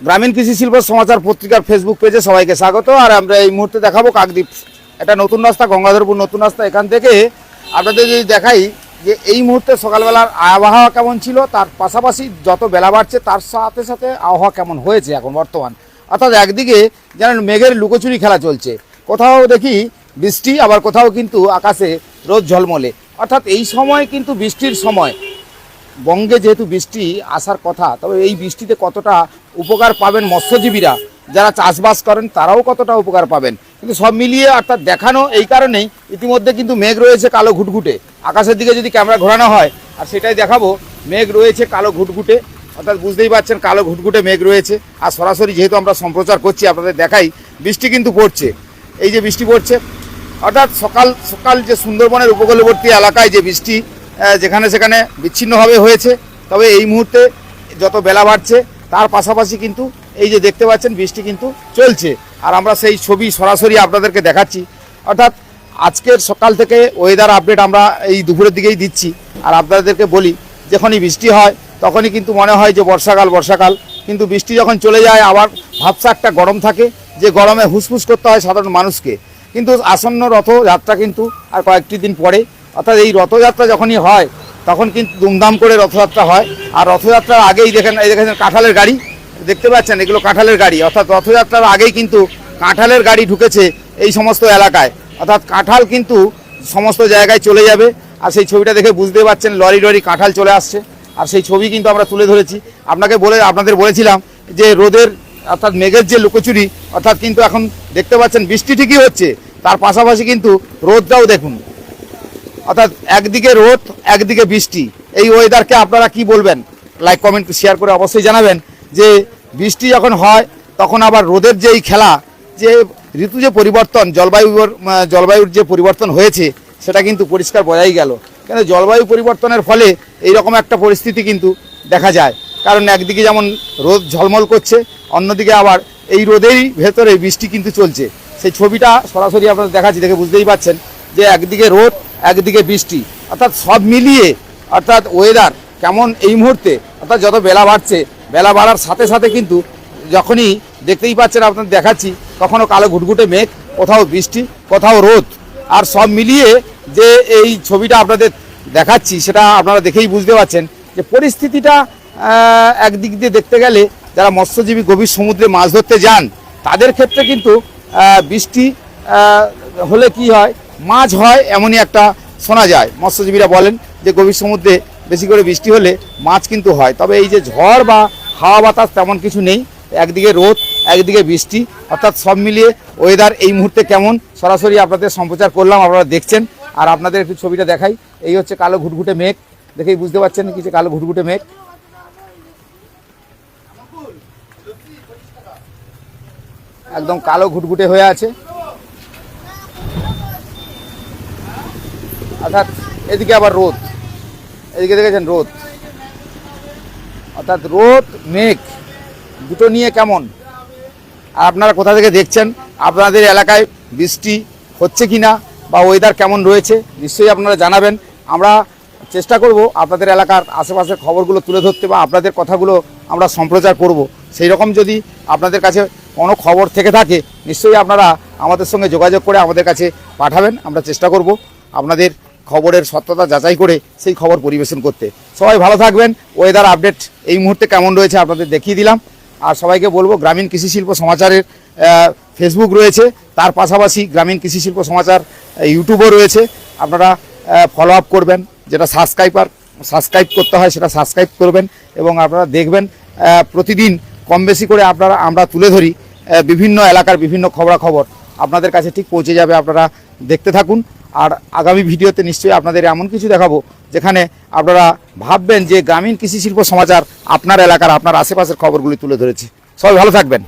গ্রামীণ কৃষি শিল্প সমাচার পত্রিকার ফেসবুক পেজে সবাইকে স্বাগত। আর আমরা এই মুহূর্তে দেখাবো কাকদ্বীপ। এটা নতুন রাস্তা, গঙ্গাধরপুর নতুন রাস্তা, এখান থেকে আপনাদের যদি দেখাই যে এই মুহূর্তে সকালবেলার আবহাওয়া কেমন ছিল, তার পাশাপাশি যত বেলা বাড়ছে, তার সাথে সাথে আবহাওয়া কেমন হয়েছে এখন বর্তমান। অর্থাৎ একদিকে যেন মেঘের লুকোচুরি খেলা চলছে, কোথাও দেখি বৃষ্টি, আবার কোথাও কিন্তু আকাশে রোদ ঝলমলে। অর্থাৎ এই সময় কিন্তু বৃষ্টির সময়। বঙ্গে যেহেতু বৃষ্টি আসার কথা, তবে এই বৃষ্টিতে কতটা উপকার পাবেন মৎস্যজীবীরা। যারা চাষবাস করেন, তারাও কতটা উপকার পাবেন। কিন্তু সব মিলিয়ে অর্থাৎ দেখানো এই কারণেই ইতিমধ্যে কিন্তু মেঘ রয়েছে কালো ঘুটঘুটে। আকাশের দিকে যদি ক্যামেরা ঘোরানো হয়, আর সেটাই দেখাবো, মেঘ রয়েছে কালো ঘুটঘুটে। অর্থাৎ বুঝতেই পারছেন, কালো ঘুটঘুটে মেঘ রয়েছে। আর সরাসরি যেহেতু আমরা সম্প্রচার করছি, আপনাদের দেখাই, বৃষ্টি কিন্তু পড়ছে। এই যে বৃষ্টি পড়ছে, অর্থাৎ সকাল সকাল যে সুন্দরবনের উপকূলবর্তী এলাকায় যে বৃষ্টি যেখানে সেখানে বিচ্ছিন্নভাবে হয়েছে, তবে এই মুহূর্তে যত বেলা বাড়ছে তার পাশাপাশি কিন্তু এই যে দেখতে পাচ্ছেন বৃষ্টি কিন্তু চলছে। আর আমরা সেই ছবি সরাসরি আপনাদেরকে দেখাচ্ছি। অর্থাৎ আজকের সকাল থেকে ওয়েদার আপডেট আমরা এই দুপুরের দিকেই দিচ্ছি। আর আপনাদেরকে বলি, যখনই বৃষ্টি হয়, তখনই কিন্তু মনে হয় যে বর্ষাকাল বর্ষাকাল। কিন্তু বৃষ্টি যখন চলে যায়, আবার ভাবসা একটা গরম থাকে, যে গরমে হুসফুস করতে হয় সাধারণ মানুষকে। কিন্তু আসন্ন রথযাত্রা কিন্তু আর কয়েকটি দিন পরে, অর্থাৎ এই রথযাত্রা যখনই হয় তখন কিন্তু দুমদাম করে রথযাত্রা হয়। আর রথযাত্রার আগেই দেখেন, এই দেখেন কাঁঠালের গাড়ি। দেখতে পাচ্ছেন, এগুলো কাঁঠালের গাড়ি। অর্থাৎ রথযাত্রার আগেই কিন্তু কাঁঠালের গাড়ি ঢুকেছে এই সমস্ত এলাকায়। অর্থাৎ কাঁঠাল কিন্তু সমস্ত জায়গায় চলে যাবে। আর সেই ছবিটা দেখে বুঝতে পারছেন, লরি লরি কাঁঠাল চলে আসছে। আর সেই ছবি কিন্তু আমরা তুলে ধরেছি। আপনাকে বলে, আপনাদের বলেছিলাম যে রোদের, অর্থাৎ মেঘের যে লুকোচুরি, অর্থাৎ কিন্তু এখন দেখতে পাচ্ছেন, বৃষ্টি ঠিকই হচ্ছে। তার পাশাপাশি কিন্তু রোদটাও দেখুন। অর্থাৎ একদিকে রোদ, একদিকে বৃষ্টি। এই ওয়েদারকে আপনারা কি বলবেন? লাইক কমেন্ট শেয়ার করে অবশ্যই জানাবেন যে বৃষ্টি যখন হয়, তখন আবার রোদের যে এই খেলা, যে ঋতু যে পরিবর্তন জলবায়ুর জলবায়ুর যে পরিবর্তন হয়েছে, সেটা কিন্তু পরিষ্কার বোঝাই গেল। কেন জলবায়ু পরিবর্তনের ফলে এই রকম একটা পরিস্থিতি কিন্তু দেখা যায়। কারণ একদিকে যেমন রোদ ঝলমল করছে, অন্যদিকে আবার এই রোদেরই ভেতরে বৃষ্টি কিন্তু চলছে। সেই ছবিটা সরাসরি আপনাদের দেখাচ্ছি, দেখে বুঝতেই পাচ্ছেন যে একদিকে রোদ একদিকে বৃষ্টি, অর্থাৎ সব মিলিয়ে, অর্থাৎ ওয়েদার কেমন এই মুহূর্তে, অর্থাৎ যত বেলা বাড়ছে, বেলা বাড়ার সাথে সাথে কিন্তু যখনই দেখতেই পাচ্ছেন, আপনাদের দেখাচ্ছি, কখনো কালো ঘুটঘুটে মেঘ, কোথাও বৃষ্টি, কোথাও রোদ। আর সব মিলিয়ে যে এই ছবিটা আপনাদের দেখাচ্ছি, সেটা আপনারা দেখেই বুঝতে পারছেন যে পরিস্থিতিটা একদিক দিয়ে দেখতে গেলে যারা মৎস্যজীবী গভীর সমুদ্রে মাছ ধরতে যান, তাদের ক্ষেত্রে কিন্তু বৃষ্টি হলে কি হয়? মাছ হয়, এমনই একটা শোনা যায়। মৎস্যজীবীরা বলেন যে, গভীর সমুদ্রে বেশি করে বৃষ্টি হলে মাছ কিন্তু হয়। তবে এই যে ঝড় বা হাওয়া বাতাস তেমন কিছু নেই। একদিকে রোদ, একদিকে বৃষ্টি। অর্থাৎ সব মিলিয়ে ওয়েদার এই মুহূর্তে কেমন? সরাসরি আপনাদের সম্প্রচার করলাম, আপনারা দেখছেন। আর আপনাদের একটু ছবিটা দেখাই। এই হচ্ছে কালো ঘুটঘুটে মেঘ। দেখেই বুঝতে পারছেন কি যে কালো ঘুটঘুটে মেঘ। একদম কালো ঘুটঘুটে হয়ে আছে। অর্থাৎ এদিকে আবার রোদ। এদিকে দেখেছেন রোদ। অর্থাৎ রোদ, মেঘ, দুটো নিয়ে কেমন? আর আপনারা কোথা থেকে দেখছেন? আপনাদের এলাকায় বৃষ্টি হচ্ছে কি না বা ওয়েদার কেমন রয়েছে, নিশ্চয়ই আপনারা জানাবেন। আমরা চেষ্টা করব আপনাদের এলাকার আশেপাশের খবরগুলো তুলে ধরতে বা আপনাদের কথাগুলো আমরা সম্প্রচার করব। সেই রকম যদি আপনাদের কাছে কোনো খবর থেকে থাকে, নিশ্চয়ই আপনারা আমাদের সঙ্গে যোগাযোগ করে আমাদের কাছে পাঠাবেন। আমরা চেষ্টা করব আপনাদের খবরের সত্যতা যাচাই করে সেই খবর পরিবেশন করতে। সবাই ভালো থাকবেন। ওয়েদার আপডেট এই মুহূর্তে কেমন রয়েছে আপনাদের দেখিয়ে দিলাম। আর সবাইকে বলব, গ্রামীণ কৃষি শিল্প সমাচারের ফেসবুক রয়েছে। তার পাশাপাশি গ্রামীণ কৃষি শিল্প সমাচার ইউটিউবও রয়েছে। আপনারা ফলো আপ করবেন। যেটা সাবস্ক্রাইবার সাবস্ক্রাইব করতে হয় সেটা সাবস্ক্রাইব করবেন এবং আপনারা দেখবেন প্রতিদিন কম বেশি করে আপনারা, আমরা তুলে ধরি বিভিন্ন এলাকার বিভিন্ন খবরাখবর। আপনাদের কাছে ঠিক পৌঁছে যাবে। আপনারা দেখতে থাকুন। আর আগামী ভিডিওতে নিশ্চয়ই আপনাদের এমন কিছু দেখাবো যেখানে আপনারা ভাববেন যে গ্রামীণ কৃষি শিল্প সমাচার আপনার এলাকার, আপনার আশেপাশের খবরগুলি তুলে ধরেছি। সবাই ভালো থাকবেন।